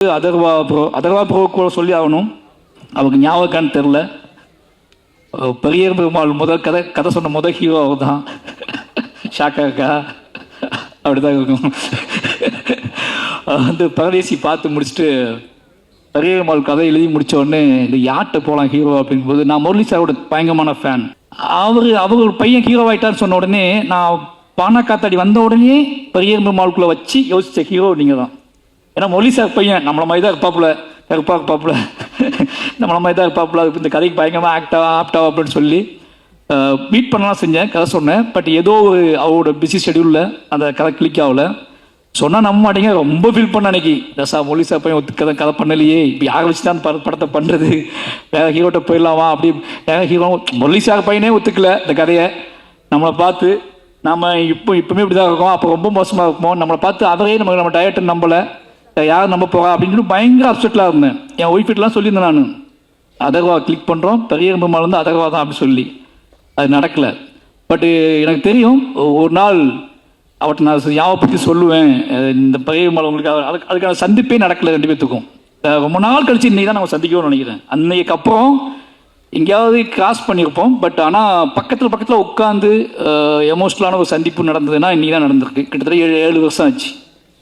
Atharva bro Atharva bro கூட சொல்லி ஆகணும். அவருக்கு ஞாபகம்னு தெரில பெரிய பெருமாள் முதல் கதை கதை சொன்ன முதல் ஹீரோ அவர் தான் ஷாக்கா அப்படிதான் இருக்கும். வந்து பரதேசி பார்த்து முடிச்சுட்டு பெரிய பெருமாள் கதை எழுதி முடித்த உடனே இந்த யார்கிட்ட போகலாம் ஹீரோ அப்படிங்கும்போது நான் முரளி சாரோட பயங்கரமான ஃபேன் அவர் அவர் ஒரு பையன் ஹீரோ ஆயிட்டான்னு சொன்ன உடனே நான் பானா காத்தாடி வந்த உடனே பெரிய பெருமாளுக்குள்ள வச்சு யோசித்த ஹீரோ நீங்கள் தான் ஏன்னா மொழி சார் பையன் நம்மள மாதிரி தான் இருப்பாப்புல. கருப்பா இருப்பாப்புல நம்மள மாதிரி தான் இருப்பாப்புல. அதுக்கு இந்த கதைக்கு பயங்கரமாக ஆக்டா ஆப்டா அப்படின்னு சொல்லி மீட் பண்ணலாம் செஞ்சேன் கதை சொன்னேன். பட் ஏதோ ஒரு அவரோட பிஸி ஷெடியூலில் அந்த கதை கிளிக் ஆகல. சொன்னால் நம்ப மாட்டீங்க ரொம்ப ஃபீல் பண்ண அன்னைக்கு. ரசா மொழி சார் பையன் ஒத்து கதை கதை பண்ணலையே. இப்போ யாரை வச்சு தான் படத்தை பண்ணுறது வேற ஹீரோட்ட போயிடலாமா அப்படி வேற ஹீரோ மொழி சார் பையனே ஒத்துக்கல இந்த கதையை. நம்மளை பார்த்து நம்ம இப்போ இப்பவுமே இப்படி தான் இருக்கோம். அப்போ ரொம்ப மோசமாக இருக்குமோ? நம்மளை பார்த்து அவரே நம்ம நம்ம டயட்டை நம்பலை. யார் நம்ப போகிறா அப்படின்னு சொல்லி பயங்கர அப்செட்டில் இருந்தேன். என் ஒய்ஃபிட்டெலாம் சொல்லியிருந்தேன் நான். அதகவா கிளிக் பண்ணுறோம் பெரிய பெருமாள் வந்து அதகவா தான் அப்படி சொல்லி. அது நடக்கலை. பட்டு எனக்கு தெரியும் ஒரு நாள் அவற்றை நான் ஞாபகப்படுத்தி சொல்லுவேன். இந்த பெரிய பெருமாள் உங்களுக்கு அதுக்கு அதுக்கான சந்திப்பே நடக்கலை ரெண்டு பேத்துக்கும். ரொம்ப நாள் கழிச்சு இன்னைக்கு தான் நம்ம சந்திக்கணும்னு நினைக்கிறேன். அன்னைக்கு அப்புறம் எங்கேயாவது கிராஸ் பண்ணியிருப்போம். பட் ஆனால் பக்கத்தில் பக்கத்தில் உட்காந்து எமோஷ்னலான ஒரு சந்திப்பு நடந்ததுன்னா இன்றைக்கி தான் நடந்திருக்கு. கிட்டத்தட்ட ஏழு ஏழு வருஷம் ஆச்சு.